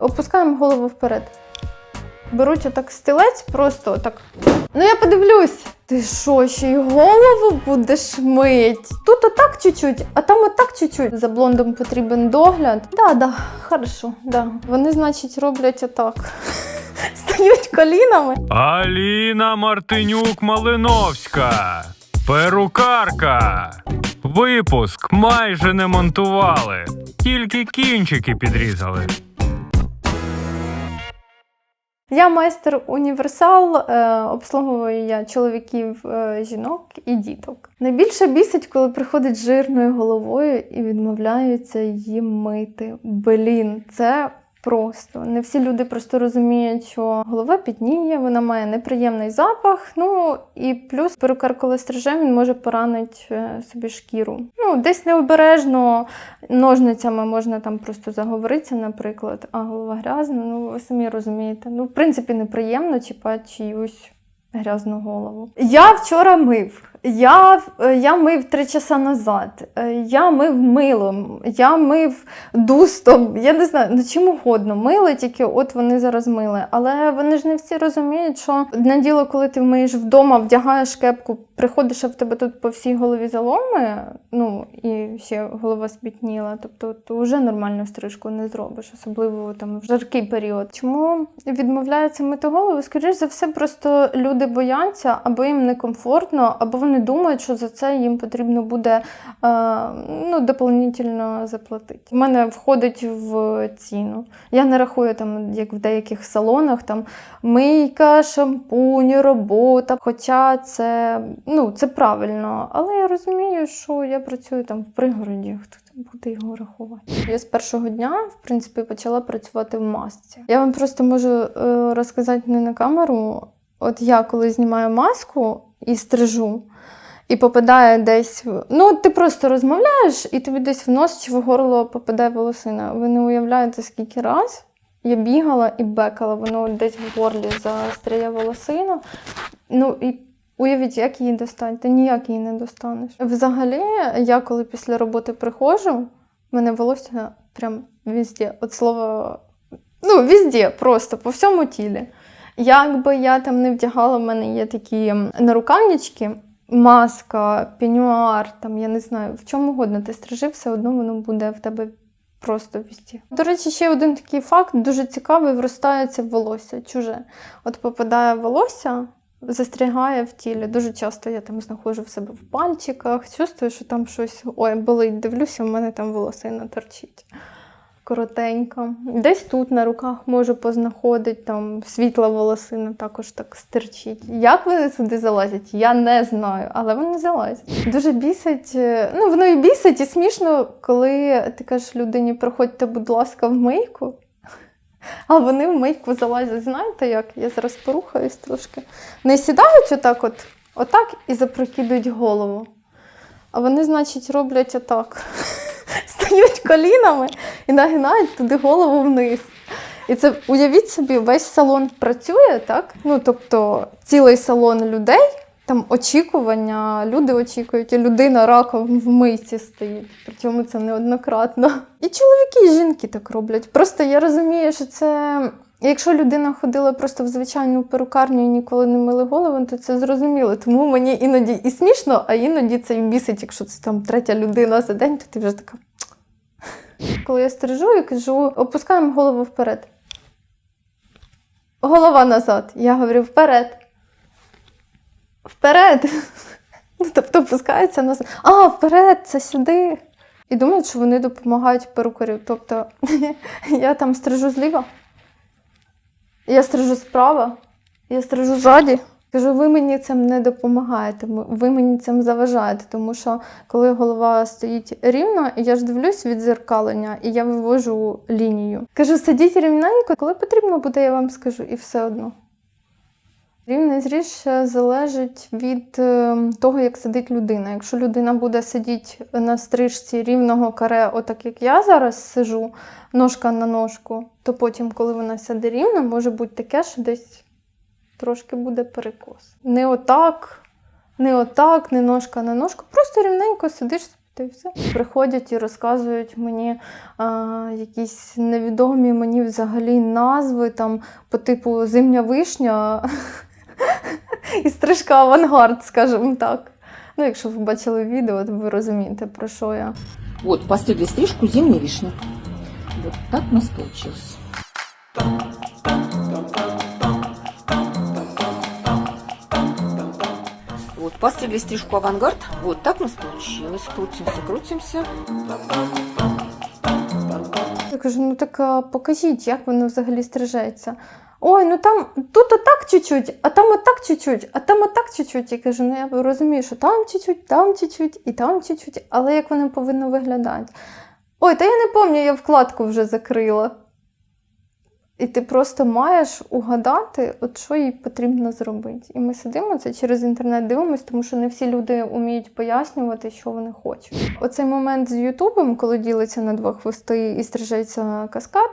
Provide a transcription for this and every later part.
Опускаємо голову вперед. Беруть отак стілець, просто отак. Ну я подивлюсь. Ти що, ще й голову будеш мить? Тут отак чуть-чуть, а там отак чуть-чуть. За блондом потрібен догляд. Да, да, хорошо, да. Вони, значить, роблять отак. Стають колінами. Аліна Мартинюк Малиновська. Перукарка. Випуск майже не монтували, тільки кінчики підрізали. Я майстер універсал, е, обслуговую я чоловіків, е, жінок і діток. Найбільше бісить, коли приходить жирною головою і відмовляються її мити. Блін, це просто. Не всі люди просто розуміють, що голова пітніє, вона має неприємний запах. Ну і плюс перукар, коли стриже, він може поранити е, собі шкіру. Ну, десь необережно ножницями можна там просто заговоритися, наприклад, а голова грязна, ну ви самі розумієте. Ну, в принципі, неприємно чіпати чиюсь грязну голову. Я вчора мив. Я, е, я мив три часа назад. Е, Я мив милом, я мив дустом. Я не знаю, ну чим угодно. Мили тільки от вони зараз мили. Але вони ж не всі розуміють, що одне діло, коли ти вмиєш вдома, вдягаєш кепку, приходиш, а в тебе тут по всій голові заломи, ну і ще голова спітніла. Тобто ти вже нормальну стрижку не зробиш, особливо там в жаркий період. Чому відмовляються мити голову? Скоріш за все, просто люди бояться, або їм некомфортно, або вони думають, що за це їм потрібно буде е, ну, дополнительно заплатити. У мене входить в ціну. Я не рахую там, як в деяких салонах, там мийка, шампунь, робота. Хоча це, ну, це правильно. Але я розумію, що я працюю там в пригороді. Хто буде його рахувати? Я з першого дня, в принципі, почала працювати в масці. Я вам просто можу е, розказати не на камеру. От я коли знімаю маску і стрижу, і попадає десь. Ну, ти просто розмовляєш, і тобі десь в нос чи в горло попадає волосина. Ви не уявляєте, скільки раз я бігала і бекала, воно десь в горлі застряє волосина. Ну і уявіть, як її достати? Ти ніяк її не достанеш. Взагалі, я коли після роботи приходжу, в мене волосся прям везде. От слово, ну, везде, просто по всьому тілі. Як би я там не вдягала, в мене є такі нарукавнички, маска, пенюар, там я не знаю, в чому угодно ти стрижи, все одно воно буде в тебе просто вісті. До речі, ще один такий факт дуже цікавий: вростається в волосся чуже. От попадає волосся, застрягає в тілі. Дуже часто я там знаходжу в себе в пальчиках, чувствую, що там щось ой, болить, дивлюся, в мене там волосина торчить коротенька. Десь тут на руках можу познаходити, там світла волосина також так стирчить. Як вони туди залазять, я не знаю, але вони залазять. Дуже бісить. е, Ну, воно і бісить, і смішно, коли ти кажеш людині, проходьте, будь ласка, в мийку. А вони в мийку залазять. Знаєте як? Я зараз порухаюсь трошки. Не сідають отак, от, отак і запрокидують голову. А вони, значить, роблять отак. Стають колінами і нагинають туди голову вниз. І це уявіть собі, весь салон працює, так? Ну, тобто цілий салон людей, там очікування, люди очікують, і людина раком в мийці стоїть. Причому це неоднократно. І чоловіки, і жінки так роблять. Просто я розумію, що це. Якщо людина ходила просто в звичайну перукарню і ніколи не мили голову, то це зрозуміло. Тому мені іноді і смішно, а іноді це і бісить, якщо це там третя людина за день, то ти вже така. Коли я стрижу і кажу, опускаємо голову вперед. Голова назад. Я говорю вперед. Вперед. Ну, тобто опускається назад. А, вперед, це сюди. І думають, що вони допомагають перукарю. Тобто я там стрижу зліва, я стрижу справа, я стрижу ззаді. Кажу, ви мені цим не допомагаєте, ви мені цим заважаєте, тому що коли голова стоїть рівно, я ж дивлюсь від зеркалення, і я вивожу лінію. Кажу, сидіть рівненько, коли потрібно буде, я вам скажу, і все одно. Рівний зріж ще залежить від е, того, як сидить людина. Якщо людина буде сидіти на стрижці рівного каре, отак як я зараз сижу, ножка на ножку, то потім, коли вона сяде рівно, може бути таке, що десь трошки буде перекос. Не отак, не отак, не ножка на ножку, просто рівненько сидиш, й все. Приходять і розказують мені а, якісь невідомі мені взагалі назви, там, по типу зимня вишня і стрижка авангард, скажімо так. Ну, якщо ви бачили відео, то ви розумієте, про що я. Вот, постригли стрижку зимней вишни. Вот так у нас получилось. Вот, постригли стрижку авангард. Вот так у нас получилось. Крутимся, крутимся. Я кажу, ну так а, покажіть, як воно взагалі стрижеться. Ой, ну там тут отак чуть-чуть, а там отак чуть-чуть, а там отак чуть-чуть. Я кажу, ну я розумію, що там чуть-чуть, там чуть-чуть і там чуть-чуть, але як воно повинно виглядати? Ой, та я не пам'ятаю, я вкладку вже закрила. І ти просто маєш угадати, от що їй потрібно зробити. І ми сидимо це через інтернет дивимося, тому що не всі люди вміють пояснювати, що вони хочуть. Оцей момент з Ютубом, коли ділиться на два хвости і стрижеться каскад,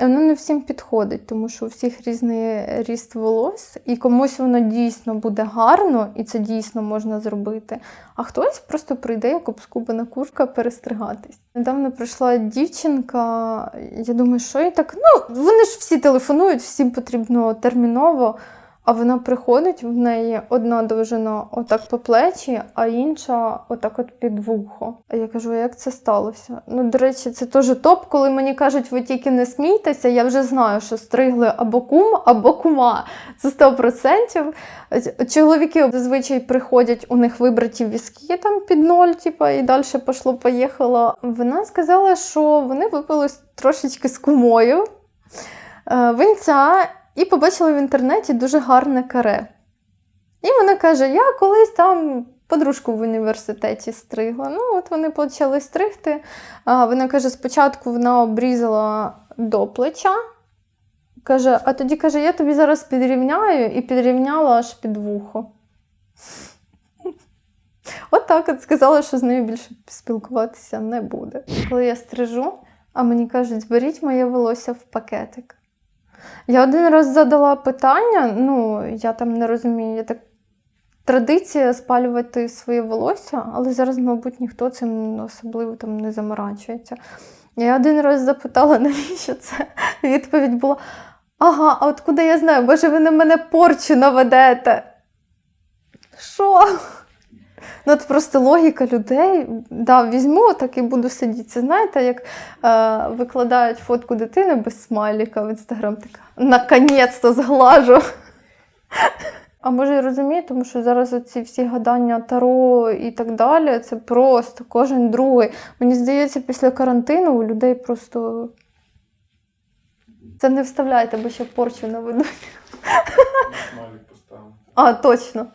воно не всім підходить, тому що у всіх різний ріст волос, і комусь воно дійсно буде гарно, і це дійсно можна зробити. А хтось просто прийде, як обскубана курка, перестригатись. Недавно прийшла дівчинка, я думаю, що і так. Ну, вони ж всі телефонують, всім потрібно терміново. А вона приходить, в неї одна довжина отак по плечі, а інша отак от під вухо. А я кажу, як це сталося? Ну, до речі, це теж топ, коли мені кажуть, ви тільки не смійтеся, я вже знаю, що стригли або кум, або кума. Це 100%. Чоловіки зазвичай приходять, у них вибраті візки там під ноль, типа, і далі пішло, поїхало. Вона сказала, що вони випили трошечки з кумою. е, Винця і побачила в інтернеті дуже гарне каре. І вона каже: Я колись там подружку в університеті стригла. Ну, от вони почали стригти. А вона каже, спочатку вона обрізала до плеча. Каже, а тоді каже, я тобі зараз підрівняю і підрівняла аж під вухо. От так от сказала, що з нею більше спілкуватися не буде. Коли я стрижу, а мені кажуть, зберіть моє волосся в пакетик. Я один раз задала питання, ну, я там не розумію, я так. Традиція спалювати своє волосся, але зараз, мабуть, ніхто цим особливо там не заморачується. Я один раз запитала, навіщо це? Відповідь була: Ага, а от куди я знаю, боже, ви на мене порчу наведете. Що? Ну, от просто логіка людей. Да, візьму, так і буду сидіти. Це знаєте, як е, викладають фотку дитини без смайліка в інстаграм, така наконець-то зглажу. А може, і розумію, тому що зараз оці всі гадання Таро і так далі, це просто кожен другий. Мені здається, після карантину у людей просто. Це не вставляйте, бо ще порчу наведуть. А, точно.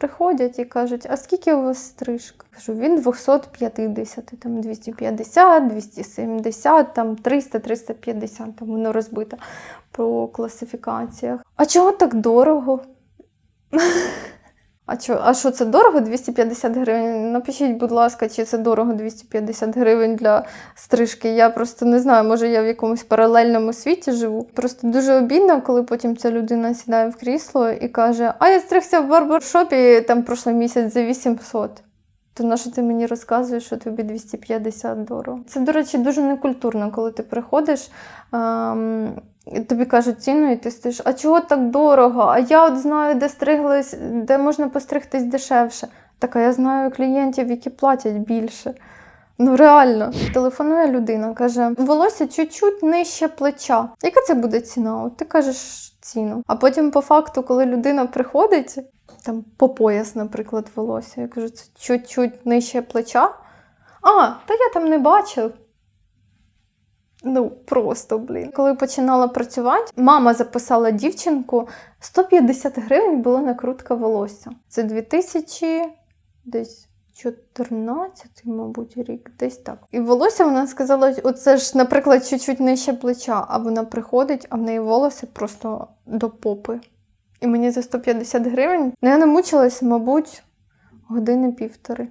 Приходять і кажуть, а скільки у вас стрижка? Кажу, він 250, там 250, 270, там 300, 350, там воно розбито по класифікаціях. А чого так дорого? А що, а що це дорого? 250 гривень? Напишіть, будь ласка, чи це дорого 250 гривень для стрижки. Я просто не знаю, може я в якомусь паралельному світі живу. Просто дуже обідно, коли потім ця людина сідає в крісло і каже: А я стригся в барбершопі там прошлий місяць за 800. То на що ти мені розказуєш, що тобі 250 дорого? Це, до речі, дуже некультурно, коли ти приходиш. Ем, тобі кажуть ціну, і ти стоїш, а чого так дорого? А я от знаю, де стриглись, де можна постригтись дешевше. Так, а я знаю клієнтів, які платять більше. Ну реально, телефонує людина, каже: волосся чуть-чуть нижче плеча. Яка це буде ціна? От ти кажеш ціну. А потім, по факту, коли людина приходить, там по пояс, наприклад, волосся, я кажу, це чуть-чуть нижче плеча. А, та я там не бачив. Ну, просто, блін. Коли починала працювати, мама записала дівчинку 150 гривень була накрутка волосся. Це 2000 десь 14, мабуть, рік, десь так. І волосся вона сказала: оце ж, наприклад, чуть-чуть нижче плеча, а вона приходить, а в неї волоси просто до попи. І мені за 150 гривень ну, я намучилась, мабуть, години півтори.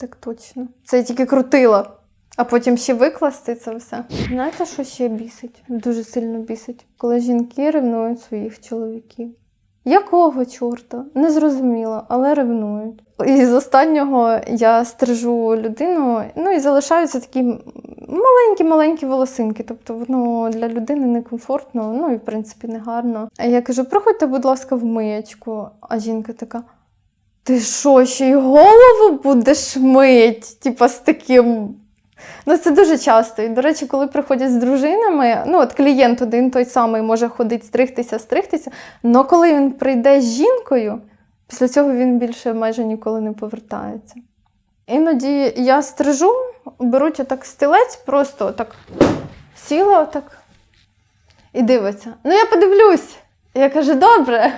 Так точно. Це я тільки крутила. А потім ще викласти це все. Знаєте, що ще бісить? Дуже сильно бісить, коли жінки ревнують своїх чоловіків. Якого чорта? Не зрозуміло, але ревнують. І з останнього я стрижу людину, ну і залишаються такі маленькі-маленькі волосинки. Тобто воно для людини некомфортно, ну і в принципі не гарно. А я кажу: проходьте, будь ласка, в миячку. А жінка така: ти що, ще й голову будеш мить? Типа з таким. Ну, це дуже часто. І, до речі, коли приходять з дружинами, ну от клієнт один той самий може ходити стригтися, стригтися. але коли він прийде з жінкою, після цього він більше майже ніколи не повертається. Іноді я стрижу, беруть отак стілець, просто отак сіла отак і дивиться. Ну, я подивлюсь. Я кажу, добре,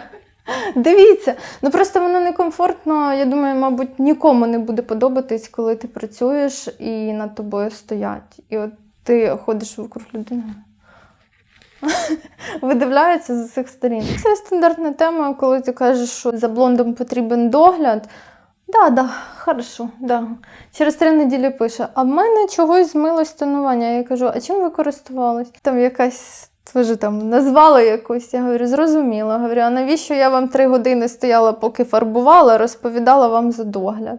дивіться. Ну просто воно некомфортно. Я думаю, мабуть, нікому не буде подобатись, коли ти працюєш і над тобою стоять. І от ти ходиш вокруг людини. Видивляється з усіх сторін. Це стандартна тема, коли ти кажеш, що за блондом потрібен догляд. Да, да, хорошо, да. Через три неділі пише: а в мене чогось змилось тонування. Я кажу, а чим ви користувались? Там якась теж там назвала якусь. Я говорю, зрозуміла. Говорю, а навіщо я вам три години стояла, поки фарбувала, розповідала вам за догляд?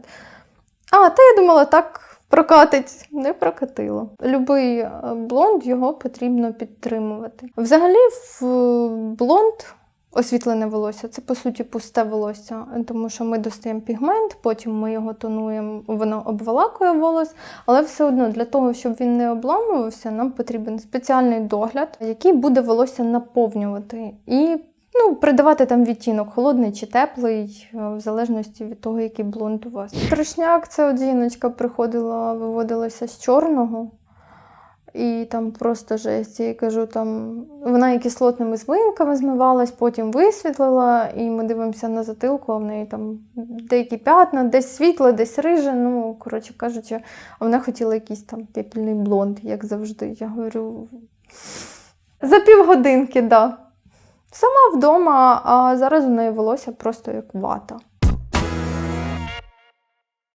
А, та я думала, так прокатить. Не прокатило. Любий е, блонд його потрібно підтримувати. Взагалі, в е, блонд. Освітлене волосся це по суті пусте волосся, тому що ми достаємо пігмент, потім ми його тонуємо, воно обволакує волос, але все одно для того, щоб він не обламувався, нам потрібен спеціальний догляд, який буде волосся наповнювати і ну, придавати там відтінок, холодний чи теплий, е, в залежності від того, який блонд у вас. Трешняк це от жіночка приходила, виводилася з чорного. І там просто жесть. Я кажу, там вона і кислотними змивками змивалась, потім висвітлила, і ми дивимося на затилку, а в неї там деякі п'ятна, десь світле, десь риже. Ну, коротше кажучи, а вона хотіла якийсь там пепельний блонд, як завжди. Я говорю. За півгодинки, да. Сама вдома, а зараз у неї волосся просто як вата.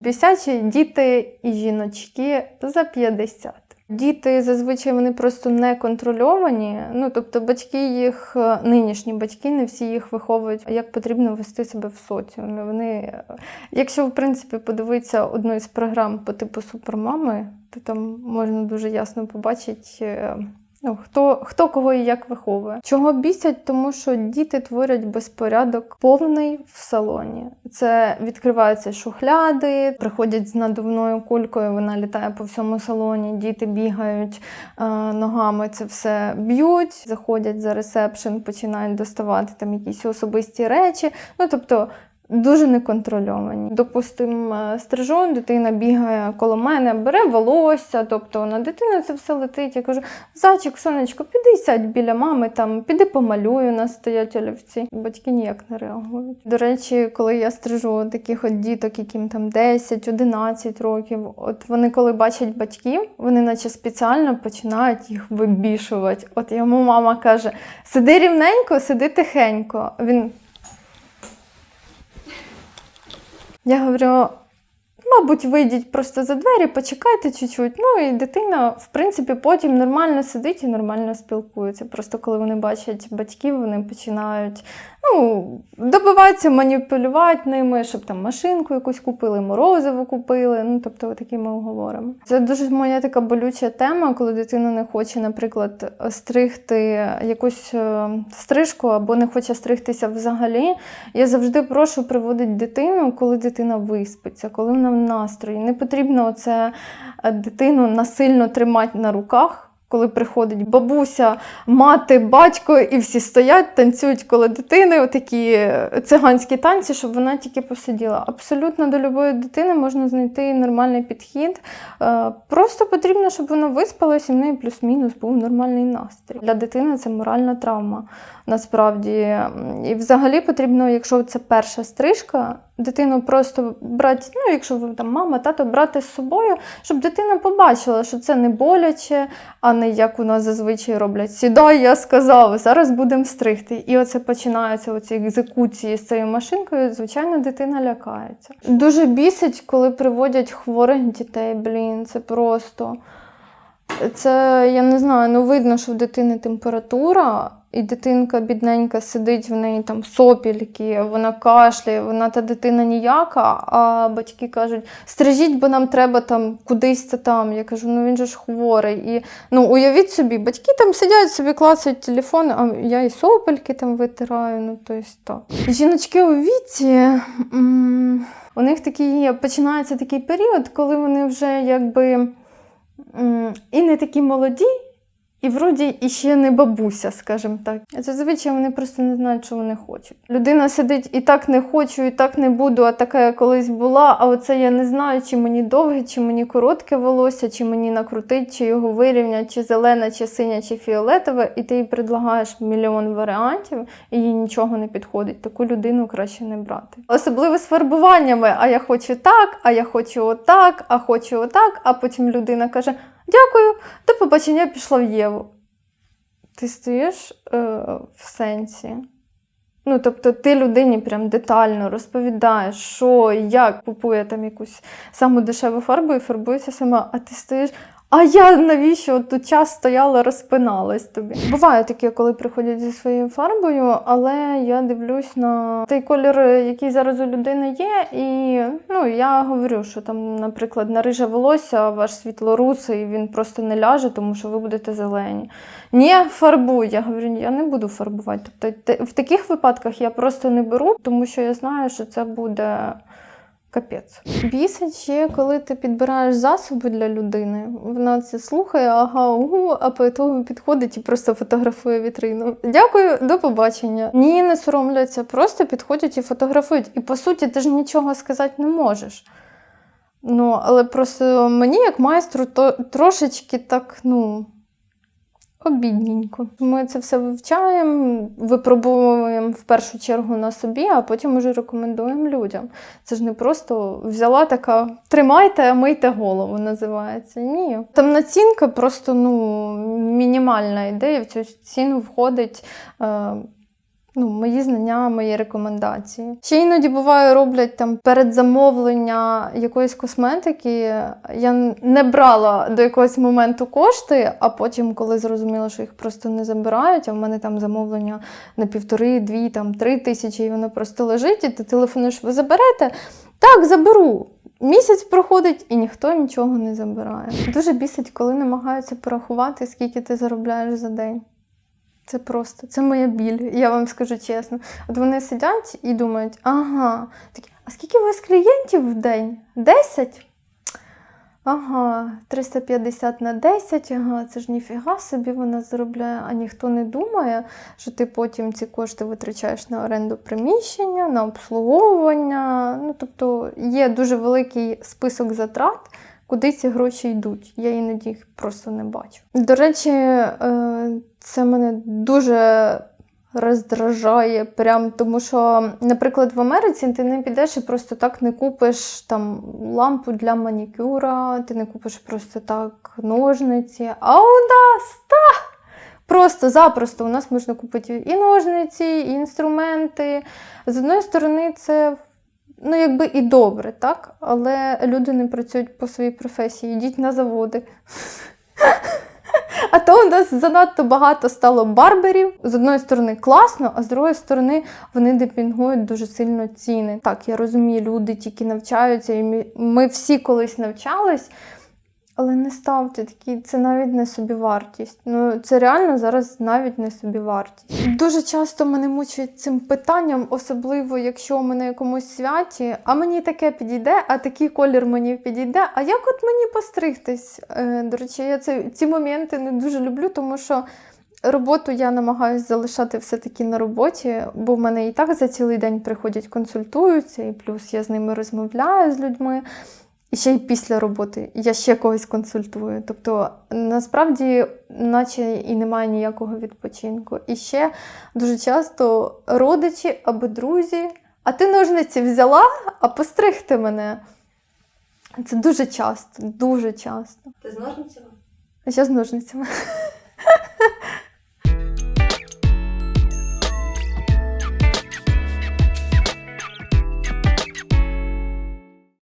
Бісячі діти і жіночки за 50. Діти зазвичай вони просто не контрольовані. Ну тобто, батьки їх е, нинішні батьки, не всі їх виховують, як потрібно вести себе в соціумі. Вони, е, якщо в принципі подивитися одну із програм по типу супермами, то там можна дуже ясно побачити. Ну, хто, хто кого і як виховує. Чого бісять, тому що діти творять безпорядок повний в салоні. Це відкриваються шухляди, приходять з надувною кулькою, вона літає по всьому салоні, діти бігають е, ногами, це все б'ють, заходять за ресепшн, починають доставати там якісь особисті речі. Ну тобто. Дуже неконтрольовані. Допустимо, е, стрижон, дитина бігає коло мене, бере волосся, тобто на дитину це все летить. Я кажу: зайчик, сонечко, піди сядь біля мами, там, піди помалюй, у нас стоять олівці. Батьки ніяк не реагують. До речі, коли я стрижу таких от діток, яким там 10-11 років, от вони, коли бачать батьків, вони наче спеціально починають їх вибішувати. От йому мама каже: сиди рівненько, сиди тихенько. Він Я говорю, мабуть, вийдіть просто за двері, почекайте чуть-чуть. Ну і дитина, в принципі, потім нормально сидить і нормально спілкується. Просто коли вони бачать батьків, вони починають ну, добиватися маніпулювати ними, щоб там машинку якусь купили, морозиво купили. Ну, тобто, отакі ми говоримо. Це дуже моя така болюча тема, коли дитина не хоче, наприклад, стригти якусь е, стрижку або не хоче стригтися взагалі. Я завжди прошу приводити дитину, коли дитина виспиться, коли вона настрої. Не потрібно це дитину насильно тримати на руках. Коли приходить бабуся, мати, батько, і всі стоять, танцюють коло дитини, отакі циганські танці, щоб вона тільки посиділа. Абсолютно до любої дитини можна знайти нормальний підхід. Е, Просто потрібно, щоб вона виспалась і в неї плюс-мінус був нормальний настрій. Для дитини це моральна травма насправді. І взагалі потрібно, якщо це перша стрижка, дитину просто брати, ну, якщо ви там мама, тато, брати з собою, щоб дитина побачила, що це не боляче, а не як у нас зазвичай роблять. Сідай, я сказав, зараз будемо стригти. І оце починаються оці екзекуції з цією машинкою. Звичайно, дитина лякається. Дуже бісить, коли приводять хворих дітей. Блін, це просто. Це я не знаю, ну видно, що в дитини температура, і дитинка бідненька сидить в неї там сопільки, вона кашляє, вона та дитина ніяка, а батьки кажуть, стрижіть, бо нам треба там кудись це там. Я кажу, ну він же ж хворий. І ну уявіть собі, батьки там сидять собі, клацають телефон, а я і сопельки там витираю. Ну то есть. Жіночки у віці. у них такий є, починається такий період, коли вони вже якби і не такі молоді, і вроді і ще не бабуся, скажімо так. Зазвичай вони просто не знають, що вони хочуть. Людина сидить і так не хочу, і так не буду, а така я колись була. А оце я не знаю, чи мені довге, чи мені коротке волосся, чи мені накрутить, чи його вирівнять, чи зелене, чи синя, чи фіолетове, і ти їй предлагаєш мільйон варіантів, і їй нічого не підходить. Таку людину краще не брати. Особливо з фарбуваннями. А я хочу так, а я хочу отак, а хочу отак. А потім людина каже: Дякую, до побачення пішла в Єву. Ти стоїш е, в сенсі. Ну, тобто, ти людині прям детально розповідаєш, що як купує там якусь саму дешеву фарбу і фарбується сама, а ти стоїш. А я навіщо тут час стояла, розпиналась тобі? Буває таке, коли приходять зі своєю фарбою, але я дивлюсь на той колір, який зараз у людини є, і ну, я говорю, що там, наприклад, на риже волосся ваш світлорусий, він просто не ляже, тому що ви будете зелені. Ні, фарбуй. Я говорю, я не буду фарбувати. Тобто в таких випадках я просто не беру, тому що я знаю, що це буде. Капець. Бісить коли ти підбираєш засоби для людини. Вона це слухає, ага, угу, а по ітогу підходить і просто фотографує вітрину. Дякую, до побачення. Ні, не соромляться, просто підходять і фотографують. І по суті, ти ж нічого сказати не можеш. Ну, але просто мені, як майстру, то трошечки так, ну. Обідненько. Ми це все вивчаємо, випробовуємо в першу чергу на собі, а потім уже рекомендуємо людям. Це ж не просто взяла така тримайте, мийте голову, називається. Ні. Там націнка просто ну, мінімальна ідея. В цю ціну входить. Е, Ну, мої знання, мої рекомендації. Ще іноді буває, роблять там передзамовлення якоїсь косметики. Я не брала до якогось моменту кошти, а потім, коли зрозуміла, що їх просто не забирають, а в мене там замовлення на півтори, дві, там три тисячі, і воно просто лежить, і ти телефонуєш, ви заберете? Так, заберу. Місяць проходить і ніхто нічого не забирає. Дуже бісить, коли намагаються порахувати, скільки ти заробляєш за день. Це просто, це моя біль, я вам скажу чесно. От вони сидять і думають, ага, такі, а скільки у вас клієнтів в день? 10? Ага, 350 на 10, ага, це ж ніфіга собі вона заробляє, а ніхто не думає, що ти потім ці кошти витрачаєш на оренду приміщення, на обслуговування. Ну, тобто є дуже великий список затрат, куди ці гроші йдуть. Я іноді їх просто не бачу. До речі, е, це мене дуже роздражає, прям тому що, наприклад, в Америці ти не підеш і просто так не купиш там лампу для манікюра, ти не купиш просто так ножниці. А у нас та просто запросто у нас можна купити і ножниці, і інструменти. З одної сторони, це ну, якби і добре, так? Але люди не працюють по своїй професії, йдіть на заводи. А то у нас занадто багато стало барберів. З одної сторони класно, а з другої сторони вони депінгують дуже сильно ціни. Так, я розумію, люди тільки навчаються, і ми, всі колись навчались. Але не ставте такі, це навіть не собівартість. Ну це реально зараз навіть не собівартість. Дуже часто мене мучують цим питанням, особливо якщо ми на якомусь святі, а мені таке підійде, а такий колір мені підійде. А як от мені постригтись? Е, до речі, я це, ці моменти не дуже люблю, тому що. Роботу я намагаюся залишати все-таки на роботі, бо в мене і так за цілий день приходять, консультуються, і плюс я з ними розмовляю з людьми. І ще й після роботи я ще когось консультую. Тобто, насправді, наче і немає ніякого відпочинку. І ще дуже часто родичі або друзі, а ти ножниці взяла, а постригти мене. Це дуже часто, дуже часто. Ты с ножницами? А ще з ножницями.